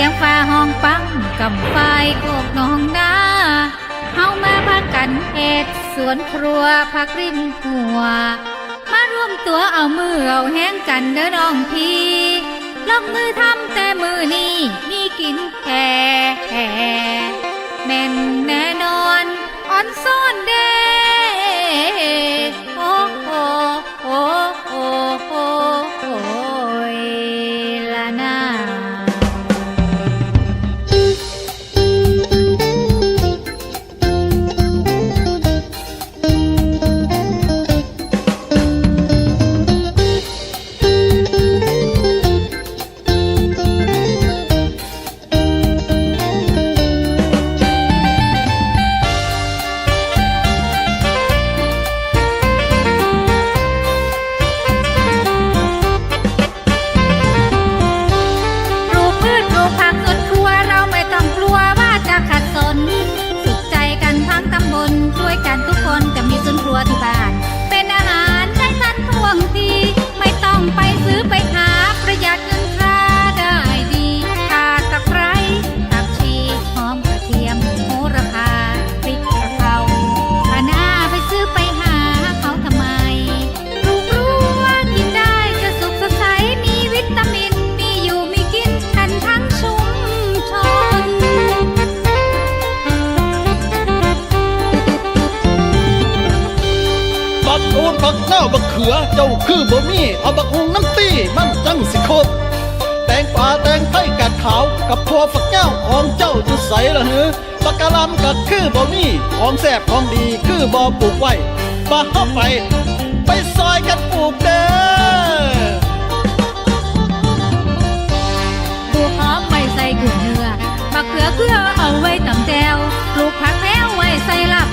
สียงฟ้าห้องปังกับไฟโคกหนองนาเฮามาพักกันเอ็ดสวนครัวพักริมหัว มาร่วมตัวเอามือเอาแห้งกันเด้อน้องพี่ลงมือทำแต่มือนี้มีกินแค่แม่นแน่นอนักอูนบักเน่าบักเขือ เจ้าคือบ่มีเอาบักอูน้ำตีมันจังสิครบแตงป่าแตงไทยกัดขาวกับพัวฝักเง่าของเจ้าจะใสละหือบักกะลำก็คือบ่มีของแซ่บของดีคือบ่ปลูกไว้บ่เฮาไป ไปซอยกันปลูกเด้อปลูกหอมไว้ใส่กุ่นเนื้อบักเขือเพื่อเอาไว้ตำแจวปลูกผักแพ้วไว้ใส่ลาบ